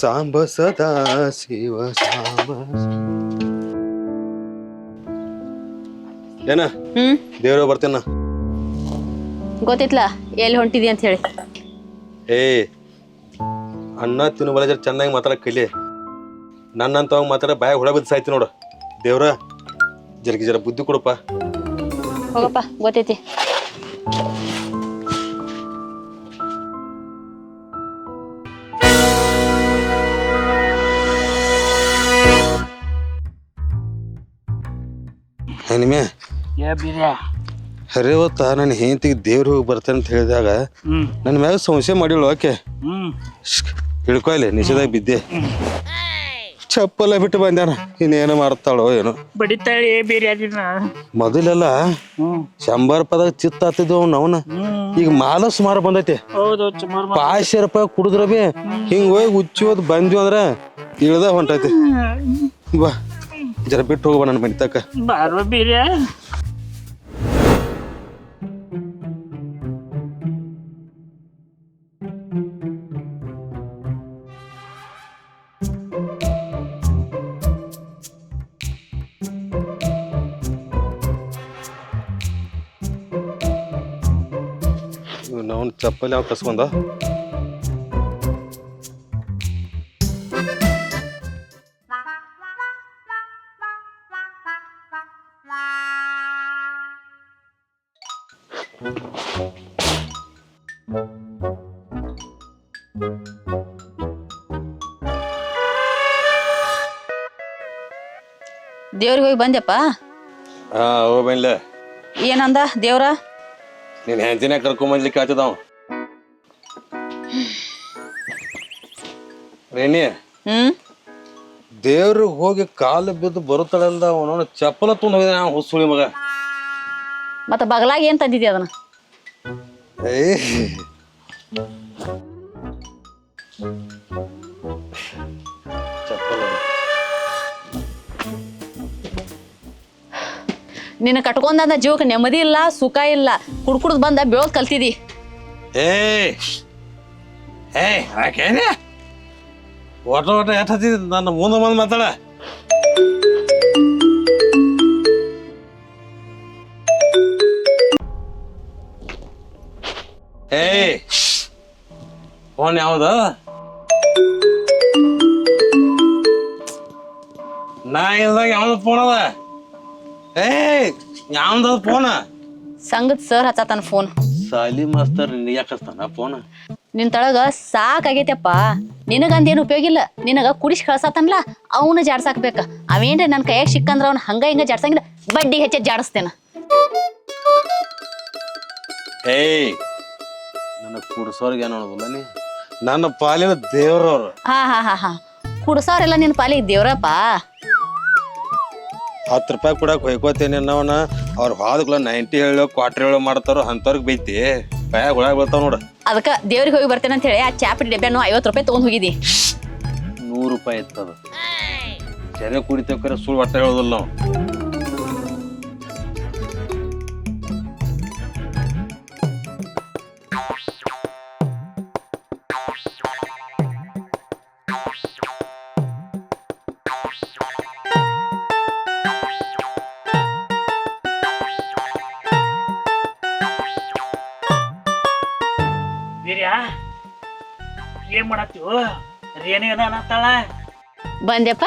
ಸಾಂಬ ಸದಾ ಶಿವ ಸಾಂಬ. ಏನ? ಹ್ಮ್? ದೇವ್ರ ಬರ್ತೇನ? ಗೊತ್ತಿತ್ಲ? ಎಲ್ಲಿ ಹೊಂಟಿದಿ ಅಂತ ಹೇಳಿ. ಏ ಅಣ್ಣ ತಿನ್ನು ಬಲ ಜರ ಚೆನ್ನಾಗಿ ಮಾತಾಡಕ್ ಕಲಿ. ನನ್ನಂತವಾಗ ಮಾತಾಡ ಬಾಯ ಹುಳ ಬಿದ್ದ ಸಾಯ್ತಿ ನೋಡು. ದೇವ್ರ ಜರಗಿ ಜರ ಬುದ್ಧಿ ಕೊಡಪ್ಪ. ಹೋಗಪ್ಪ ಗೊತ್ತೈತಿ. ನಿಮೆ ಏ ಹೊತ್ತ ನನ್ನ ಹೆಂಡತಿಗೆ ದೇವ್ರ ಹೋಗಿ ಬರ್ತೇನೆ ಅಂತ ಹೇಳಿದಾಗ ಹ್ಮ್. ನನ್ನ ಮ್ಯಾಗ ಸಂಶಯ ಮಾಡಿಳು ಓಕೆ ಹ್ಮ್. ಹಿಡ್ಕೊ ಇಲ್ಲಿ ನಿಷೇಧಾಗ ಬಿದ್ದೆ. ಚಪ್ಪಲ ಬಿಟ್ಟು ಬಂದ್ಯಾನ ಇನ್ನೇನು ಮಾಡ್ತಾಳೋ ಏನೋ. ಬಡಿತಾಳೆ ಏ ಬಿರ್ಯಾ ದಿನ ಮೊದಲೆಲ್ಲ ಹ್ಮ್. ಶಂಬರ್ ಪದಾಗ ಚಿತ್ತ ಹತ್ತಿದ್ವು ಅವ್ನ ಅವನ. ಈಗ ಮಾಲ ಸುಮಾರು ಬಂದೈತಿ. ಹೌದು ಸುಮಾರು ಮ- ಪಾಶೆ ರೂಪಾಯಿ ಕುಡಿದ್ರ ಬಿ ಹಿಂಗ್ ಹೋಗಿ ಉಚ್ಚಿ ಹೋದ್ ಬಂದ್ವಿ ಅಂದ್ರ ಇಳ್ದ ಹೊಂಟೈತಿ. ಬಾ. ಜರ ಬಿಟ್ಟು ಹೋಗುವ ನನ್ನ ಮನೆ ತಕ ಬಾರೋ ಬಿರ್ಯಾ. ನಾವು ಚಪ್ಪಲಿ ಯಾವ ಕಸ್ಕೊಂಡ ದೇವ್ರಿಗೆ ಹೋಗಿ ಬಂದ್ಯಪ್ಪ? ಹಾ ಏನಂದ ದೇವ್ರ? ನೀನ್ ಹೆಂಡತಿನ ಕರ್ಕೊಂಬಂದ್ಲಿಕ್ಕೆ ಆತದ ರೇಣಿ ಹ್ಮ್? ದೇವ್ರ ಹೋಗಿ ಕಾಲು ಬಿದ್ದು ಬರುತ್ತಾಳಲ್ದ ಅವನವನ ಚಪ್ಪಲ ತುಂಬ ಹೋಗಿದ ಹುಸುಳಿ ಮಗ. ಮತ್ತೆ ಬಗಲಾಗ ಏನ್ ತಂದಿದ್ಯ ಅದನ್ನ? ಏ ನಿನ್ನ ಕಟ್ಕೊಂಡಂದ ಜೀವಕ್ಕೆ ನೆಮ್ಮದಿ ಇಲ್ಲ, ಸುಖ ಇಲ್ಲ. ಕುಡ್ಕುಡ್ದು ಬಂದ ಬೀಳೋದ್ ಕಲ್ತಿದಿ. ಏ ಏ ಯಾಕೇನೆ ಒಟ ಒಟ ಎಟ್ ನನ್ನ ಮುಂದೆ ಬಂದು ಮಾತಾಡ. ಏಯ್ ಫೋನ್ ಯಾವ್ದ? ನಾ ಇಲ್ದಾಗ ಯಾವ್ದು ಫೋನ್ ಅದ? ಏಯ್ ಯಾವ್ದು ಫೋನ ಸಂಗತ್ ಸರ್ ಹಚ್ಚತಾನ ಫೋನ್ ಸಾಲಿ ಮಾಸ್ತರ್ ಯಾಕಸ್ತಾನ ಫೋನ್ ನಿನ್ ತಳಗ ಸಾಕಾಗೈತಪ್ಪ ನಿನಗಂದೇನು ಉಪಯೋಗ ಇಲ್ಲ. ನಿನಗ ಕುಡಿಸಿ ಕಳ್ಸತನ್ಲ ಅವನ ಜಾಡ್ಸಾಕ್ಬೇಕ. ಅವೇನ್ರಿ ನನ್ನ ಕೈಯಾಗ ಸಿಕ್ಕಂದ್ರ ಅವ್ನ ಹಂಗ ಹಿಂಗ ಜಾಡ್ಸಂಗಿಲ್ಲ ಬಡ್ಡಿ ಹೆಚ್ಚ ಜಾಡಿಸ್ತೇನ. ಏಯ್ ನನ್ನ ಕುಡ್ಸೋರ್ಗೆ ಏನು ಅನ್ನೋದಿಲ್ಲ ನೀ? ನನ್ನ ಪಾಲಿನ ದೇವ್ರವ್ರು. ಹಾ ಹಾ ಹಾ ಹಾ. ಕುಡ್ಸೋರೆಲ್ಲ ನಿನ್ ಪಾಲಿಗೆ ದೇವ್ರಪ್ಪ. ಹತ್ತು ರೂಪಾಯಿ ಕೊಡಕ್ಕೆ ಹೊಯ್ಕೋತೇನೆ ಅನ್ನವನ ಅವ್ರು ಹಾದಗಳ ನೈಂಟಿ ಹೇಳೋ ಕ್ವಾರ್ಟರ್ ಹೇಳೋ ಮಾಡ್ತಾರೋ ಅಂಥವ್ರಿಗೆ ಬೈತಿ. ಕೈಯಾಗ ಒಳಗೆ ಬರ್ತಾವ ನೋಡು. ಅದಕ್ಕೆ ದೇವ್ರಿಗೆ ಹೋಗಿ ಬರ್ತೇನೆ ಅಂತ ಹೇಳಿ ಆ ಚಾಪಡಿ ಡಬ್ಬ್ಯಾನು ಐವತ್ತು ರೂಪಾಯಿ ತೊಗೊಂಡು ಹೋಗಿದ್ದಿ ನೂರು ರೂಪಾಯಿ ಇತ್ತದ. ಜನ ಕುಡಿತಕ್ಕರೆ ಸುಳ್ಳು ಒಟ್ಟ ಹೇಳೋದಿಲ್ಲ ನಾವು. ಬಿರ್ಯಾ ಏನ್ ಮಾಡತ್ತೀವ ರೇಣು ಏನ ಅನ್ನತ್ತಾಳ? ಬಂದ್ಯಪ್ಪ?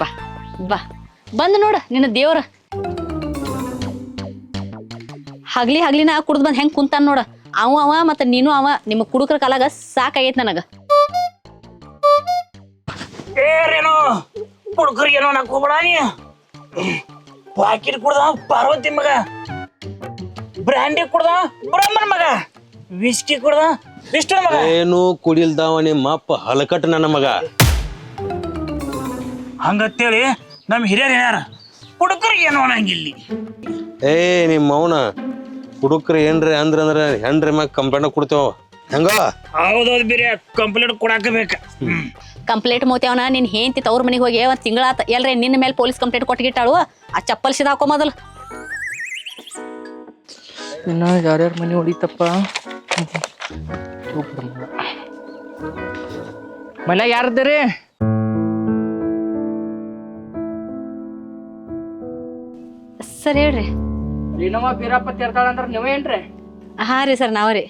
ಬಾ ಬಾ. ಬಂದ್ ನೋಡ ನಿನ್ನ ದೇವ್ರ. ಹಗ್ಲಿ ಹಗ್ಲಿನ ಕುಡ್ದು ಬಂದ್ ಹೆಂಗ್ ಕುಂತಾನ ನೋಡ. ಅವ ಅವ ಮತ್ತ ನೀನು ಅವ ನಿಮ್ಮ ಕುಡುಕ್ರ ಕಾಲಾಗ ಸಾಕಾಗೈತ್ ನನಗ. ಏ ರೇಣು ಹುಡುಗರಿಗೆ ಏನೋ ಅನ್ನಕ್ ಹೋಗ್ಬೇಡ ನೀ. ಪಾಕಿಟ್ ಕುಡ್ದ ಪಾರ್ವತಿ ಮಗ. ಬ್ರ್ಯಾಂಡಿ ಕುಡ್ದ? ಬ್ರಹ್ಮನ್ ಮಗ. ವಿಸ್ಕಿ ಕುಡ್ದ? ವಿಷ್ಣು ಮಗ. ಏನು ಕುಡಿಲ್ದಾವ ನಿಮ್ಮ ಅಪ್ಪ ಹಲಕಟ್ ನನ್ನ ಮಗ. ಹಂಗತ್ತೇಳಿ ನಮ್ ಹಿರಿಯರ್ ಹೇಳ್ಯಾರ ಹುಡುಗರಿಗೆ ಏನು ಹಂಗಿಲ್ಲಿ ಏ ನಿಮ್ಮ ಅವನ ಹುಡುಕ್ರಿ ಏನ್ರಿ ಅಂದ್ರ ಅಂದ್ರ ಹೆಂಡ್ರಿ ಮ್ಯಾಗ ಕಂಪ್ಲೇಂಟ್ ಕೊಡ್ತೇವ ಹೆಂಗ? ಹೌದೌದು ಬೇರೆ ಕಂಪ್ಲೇಂಟ್ ಕೊಡಕ ಬೇಕ ಕಂಪ್ಲೇಂಟ್ ಮೋತ್ಯಾವನ ನಿನ್ ಹೇಂತಿ ತವ್ರ ಮನೆಗೆ ಹೋಗಿ ಒಂದ್ ತಿಂಗಳಾತ. ಎಲ್ರಿ ನಿನ್ನ ಮೇಲೆ ಪೊಲೀಸ್ ಕಂಪ್ಲೇಂಟ್ ಕೊಟ್ಟಿಗಿಟ್ಟಾಳು ಆ ಚಪ್ಪಲ್ ಸಿದಾಕೋ ಮೊದಲು. ಇನ್ನ ಯಾರ್ಯಾರ ಮನೆ ಹೊಡಿತಪ್ಪ ಮನೆ ಯಾರದ್ರಿ? ಸರ್ ಹೇಳ್ರಿ. ರೀನಮ್ಮ ಬೀರಪ್ಪ ತಿರ್ತಾಳಂದ್ರ ನೀವೇನ್ರಿ ಹಾ ರೀ ಸರ್ ನಾವ್ರಿ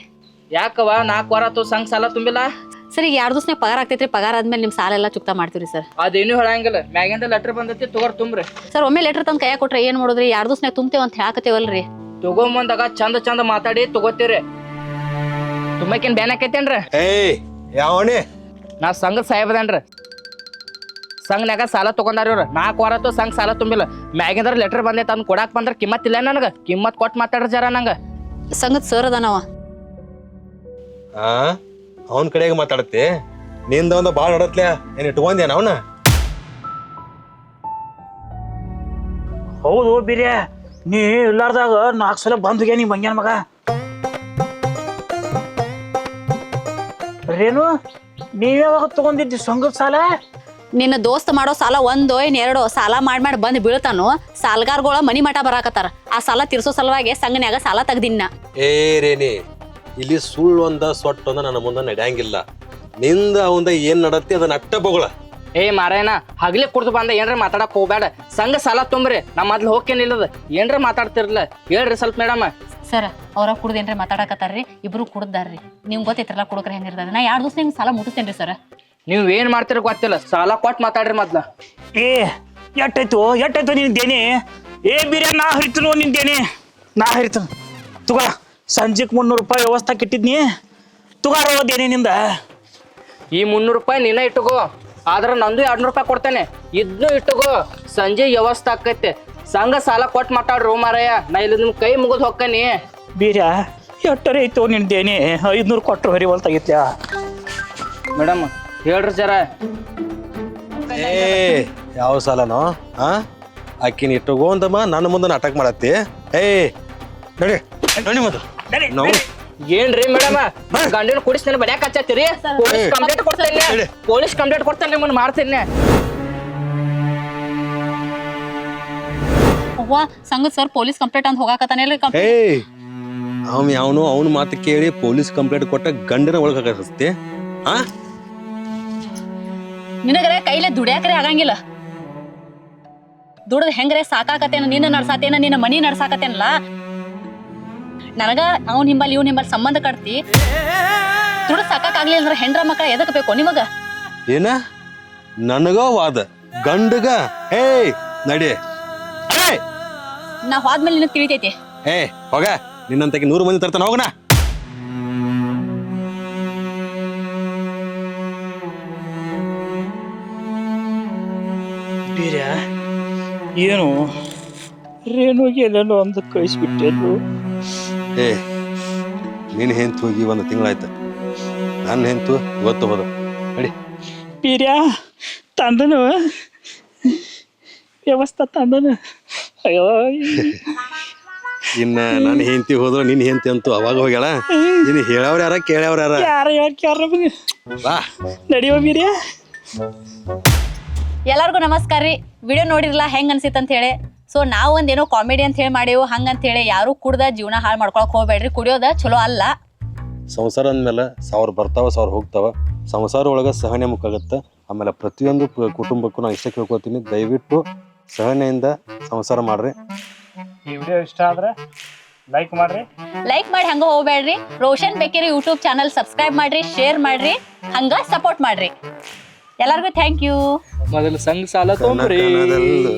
ಯಾಕವ ನಾಲ್ಕು ವಾರ ಆತು ಸಂಘ ಸಾಲ ತುಂಬಿಲ್ಲ? ಸರ್ ಈಗ ಎರಡು ದಿವಸ ಪಗಾರ ಆಗ್ತೈತ್ರಿ? ಪಗಾರ ಆದ್ಮೇಲೆ ನಿಮ್ಮ ಸಾಲ ಎಲ್ಲ ಚುಕ್ತಾ ಮಾಡ್ತೀರಿ ಸರ್. ಅದೇನು ಹೇಳಂಗಿಲ್ಲ. ಮ್ಯಾಗಿಂದ ಲೆಟರ್ ಬಂದೈತಿ ತಗೋರ್ ತುಂಬ್ರಿ. ಸರ್ ಒಮ್ಮೆ ಲೆಟರ್ ತಂದು ಕೈಯಾಗ ಕೊಟ್ರೆ ಏನು ಮಾಡೋದ್ರಿ? ಎರಡು ದಿವಸ ತುಂಬ್ತೇವೆ ಅಂತ ಹೇಳಕತ್ತೇವಲ್ರಿ? ತಗೊಂಬಂದಾಗ ಚಂದ ಚಂದ ಮಾತಾಡಿ ತಗೋತೀರಿ ತುಂಬಾಕೇನ್ ಬ್ಯಾನ್ ಹಾಕೈತೇನ್ರ? ಏಯ್ ಯಾವಣಿ? ನಾ ಸಂಘದ ಸಾಹೇಬದೇನ್ರಿ ಸಂಘನ್ಯಾಗ ಸಾಲ ತಗೊಂಡಾರ ಇವ್ರು. ನಾಲ್ಕು ವಾರ ಸಂಘ ಸಾಲ ತುಂಬಿಲ್ಲ. ಮ್ಯಾಗಿಂದ್ರ ಲೆಟರ್ ಬಂದೈತೆ ಅಂದ್ ಕೊಡಾಕ್ ಬಂದ್ರ ಕಿಮ್ಮತ್ ಇಲ್ಲ ನನಗ. ಕಿಮ್ಮತ್ ಕೊಟ್ಟು ಮಾತಾಡ್ರಿ ಜರ ನಂಗ. ಸಂಘದ ಸರ್ ಅದಾನವ. ಆ ಅವನ ಕಡೆಗೆ ಮಾತಾಡತ್ತೆ. ನಿಂದ ಒಂದು ಭಾಳ ಹೊಡತ್ಲೆ. ಏನ್ ಇಟ್ಕೊಂದೇನ ಅವನ? ಹೌದು ಬಿರಿಯ. ನೀ ಇಲ್ಲಾರ್ದಾಗ ನಾಲ್ಕು ಸಲ ಬಂದ್ ಹೋಗ್ಯ ನೀ ಮಂಗ್ಯಾನ ಮಗ? ರೇನು ನೀವ್ ಯಾವಾಗ ತಗೊಂಡಿದ್ದಿ ಸಂಘದ ಸಾಲ? ನಿನ್ನ ದೋಸ್ತ ಮಾಡೋ ಸಾಲ ಒಂದೋ ಏನ್ ಎರಡೋ ಸಾಲ ಮಾಡಿ ಮಾಡಿ ಬಂದು ಬೀಳ್ತಾನೋ ಸಾಲಗಾರ್ಗಳ ಮನಿ ಮಠ ಬರಾಕತ್ತಾರ. ಆ ಸಾಲ ತೀರ್ಸೋ ಸಲುವಾಗಿ ಸಂಘನ್ಯಾಗ ಸಾಲ ತೆಗ್ದಿನ್ನ. ಏ ರೇನಿ ಇಲ್ಲಿ ಸುಳ್ಳು ಒಂದ ಸೊಟ್ಟು ಒಂದ ನನ್ನ ಮುಂದೆ ನಡೆಯಂಗಿಲ್ಲ. ನಿಂದ ಅವಂದ ಏನ್ ನಡತ್ತೆ ಅದನ್ನ ಅಟ್ಟ ಬೊಗಳ. ಏ ಮಾರಾಯಣ ಹಗ್ಲಿ ಕುಡ್ದು ಬಂದ ಏನ್ರ ಮಾತಾಡಕ್ ಹೋಗ್ಬೇಡ ಸಂಘ ಸಾಲ ತುಂಬ್ರಿ ನಾ ಮೊದ್ಲು ಹೋಗ್ಕೇನಿಲ್ಲದ ಏನ್ರ ಮಾತಾಡ್ತಿರ್ಲ. ಹೇಳ್ರಿ ಸ್ವಲ್ಪ ಮೇಡಮ್. ಸರ್ ಅವ್ರ ಕುಡ್ದೇನ್ರಿ ಮಾತಾಡಕತ್ತಾರ್ರಿ ಇಬ್ರು ಕುಡ್ದಾರ್ರಿ. ನಿಮ್ಗೆ ಗೊತ್ತೈತ್ರಲ್ಲ ಕುಡಕ್ರ ಹೆಂಗಿರ್ತದ ನಾ ಎರಡು ದಿವಸ ನಿಮ್ಗೆ ಸಾಲ ಮುಟ್ಟಿಸ್ತೇನ್ರಿ ಸರ್. ನೀವ್ ಏನ್ ಮಾಡ್ತೀರ ಗೊತ್ತಿಲ್ಲ. ಸಾಲ ಕೊಟ್ಟು ಮಾತಾಡ್ರಿ ಮೊದ್ಲ. ಏ ಎಟ್ಟಾಯ್ತು ಎಟ್ಟಾಯ್ತು ನಿನ್ ದೇನಿ. ಏ ಬಿರಿಯಾನಿ ನಾ ಹರಿತನು ನಿನ್ ದೇನಿ. ನಾ ಹರಿತನು ತುಗ ಸಂಜೆಕ್ ಮುನ್ನೂರು ರೂಪಾಯಿ ವ್ಯವಸ್ಥೆ ಕಿಟ್ಟಿದ್ನಿ. ತುಗಾರೋ ದೇನೆ ನಿಂದ. ಈ ಮುನ್ನೂರು ರೂಪಾಯಿ ನೀನ ಇಟ್ಟುಕೋ. ಆದ್ರ ನಂದು ಎರಡ್ನೂರು ರೂಪಾಯಿ ಕೊಡ್ತೇನೆ. ಇದ್ನು ಇಟ್ಟುಗೋ ಸಂಜೆ ವ್ಯವಸ್ಥೆ ಆಕೈತೆ. ಸಂಘ ಸಾಲ ಕೊಟ್ಟು ಮಾತಾಡ್ರು ಮಾರಾಯ. ನಾ ಇಲ್ಲಿ ನಿಮ್ ಕೈ ಮುಗಿದ್ ಹೊಕ್ಕನಿ ಬೀರ ಎಟ್ಟರೆ ಐತು ನಿನ್ ದೇನಿ? ಐದ್ನೂರು ಕೊಟ್ಟರು ತೆಗಿತ ಮೇಡಮ್ ಹೇಳ್ರಿ ಜರ. ಏ ಯಾವ ಸಾಲನೋ? ಆ? ಆಕಿನ ಅಂದಮ್ಮ ನನ್ನ ಮುಂದೆ ನಾಟಕ ಮಾಡತ್ತಿ. ಏ ನಡಿ. ನಡಿ ಮೊದಲು ನಡಿ, ಏನ್ರಿ ಮೇಡಮ್? ಗಂಡಿನ ಕುಡಿಸ್ತೇನೆ ಬಡ್ಯಾಕ ಹಚ್ಚತ್ತೀರಿ? ಪೊಲೀಸ್ ಕಂಪ್ಲೇಂಟ್ ಕೊಡ್ತೇನೆ. ಪೊಲೀಸ್ ಕಂಪ್ಲೇಂಟ್ ಕೊಡ್ತೇನೆ ನಿಮ್ಮನ್ನ ಮಾಡ್ತೇನೆ ಅವ್ವ ಸಂಘದ ಸರ್ ಪೊಲೀಸ್ ಕಂಪ್ಲೇಂಟ್ ಅಂತ ಹೋಗಾಕತ್ತಾನೆ ಏಯ್ ಅವ್ ಯಾವನು ಅವನ ಮಾತು ಕೇಳಿ ಪೊಲೀಸ್ ಕಂಪ್ಲೇಂಟ್ ಕೊಟ್ಟ ಗಂಡನ ಒಳಗಾಗತ್ತೆ ಆ? ನಿನಗರೆ ಕೈಲೇ ದುಡಿಯಾಕರೆ ಆಗಂಗಿಲ್ಲ. ದುಡ್ದು ಹೆಂಗ್ರೆ ಸಾಕಾಕತ್ತೇನ? ನಿನ್ನ ನಡ್ಸಾತೇನ? ನಿನ್ನ ಮನಿ ನಡ್ಸಾಕತ್ತೇನಲ್ಲ? ನನಗ ಅವ್ನ ಹಿಂಬಲ್ ಇವ್ನ ಹಿಂಬಲ್ ಸಂಬಂಧ ಕಟ್ತಿ. ದುಡ್ಡು ಸಾಕಾಗ್ಲಿಲ್ಲ ಅಂದ್ರೆ ಹೆಂಡ್ರ ಮಕ್ಕಳ ಎದಕ್ ಬೇಕು ನಿಮಗ? ಏನ? ನನಗ ವಾದ. ಗಂಡಗ ಹೇ ನಡಿ. ನಾ ಹೋದ್ಮೇಲೆ ನಿನಗ್ ತಿಳಿತೈತಿ. ಏ ಹೋಗ. ನಿನ್ನಂತಕ್ಕೆ ನೂರು ಮಂದಿ ತರ್ತಾನ ಹೋಗಣ. ಏನು? ರೇಣುಗೆ ಎಲ್ಲೆಲ್ಲೋ ಒಂದು ಕಳಿಸ್ಬಿಟ್ಟೆಲ್ಲು? ಏ ನಿನ್ನ ಹೆಂತು ಹೋಗಿ ಒಂದು ತಿಂಗಳಾಯ್ತು. ನನ್ನ ಹೆಂತು ಇವತ್ತು ಹೋದ. ನಡಿ. ಪೀರ್ಯ ತಂದನು. ವ್ಯವಸ್ಥೆ ತಂದನು. ಅಯ್ಯೋ. ಇನ್ನ ನನ್ನ ಹೆಂತಿ ಹೋದ್ರು ನಿನ್ನ ಹೆಂಡತಿ ಅಂತೂ ಅವಾಗ ಹೋಗ್ಯಾಳ? ನೀನ್ ಹೇಳವ್ರ ಯಾರ ಕೇಳವ್ರ ಯಾರ? ಯಾರ ಯಾರ ಬಾ. ನಡಿಯೋ ಬೀರ್ಯ ಎಲ್ಲರಿಗೂ ನಮಸ್ಕಾರ ರೀ. ವಿಡಿಯೋ ನೋಡಿರಲ್ಲ ಹೆಂಗ್ ಅನ್ಸಿತ್ತು ಅಂತ ಹೇಳಿ. ಸೊ ನಾವು ಒಂದೇನೋ ಕಾಮಿಡಿ ಅಂತ ಹೇಳಿ ಮಾಡೇವು ಹಂಗಂತ ಹೇಳಿ ಯಾರು ಕುಡ್ದ ಜೀವನ ಹಾಳು ಮಾಡ್ಕೊಳಕ್ ಹೋಗ್ಬೇಡ್ರಿ. ಕುಡಿಯೋದ ಚಲೋ ಅಲ್ಲ. ಸಂಸಾರ ಅಂದಮೇಲೆ ಸಾವಿರ ಬರ್ತಾವ ಸಾವಿರ ಹೋಗ್ತಾವ. ಸಂಸಾರ ಒಳಗೆ ಸಹನೆ ಮುಕ್ಕಾಗತ್ತೆ ಆಮೇಲೆ ಪ್ರತಿಯೊಂದು ಪ- ಕುಟುಂಬಕ್ಕೂ ನಾನು ಇಷ್ಟ ಕೇಳ್ಕೊತೀನಿ. ದಯವಿಟ್ಟು ಸಹನೆಯಿಂದ ಸಂಸಾರ ಮಾಡ್ರಿ. ಈ ವಿಡಿಯೋ ಇಷ್ಟ ಆದ್ರೆ ಲೈಕ್ ಮಾಡ್ರಿ. ಲೈಕ್ ಮಾಡಿ ಹಂಗ ಹೋಗ್ಬೇಡ್ರಿ. ರೋಷನ್ ಬೇಕಿರಿ ಯೂಟ್ಯೂಬ್ ಚಾನಲ್ ಸಬ್ಸ್ಕ್ರೈಬ್ ಮಾಡ್ರಿ ಶೇರ್ ಮಾಡ್ರಿ ಹಂಗ ಸಪೋರ್ಟ್ ಮಾಡ್ರಿ. ಎಲ್ಲರಿಗೂ ಥ್ಯಾಂಕ್ ಯು ಮೊದಲು ಸಂಘ ಸಾಲ ತೊಂಬ್ರಿ ಕನಕನದಲ್ಲೂ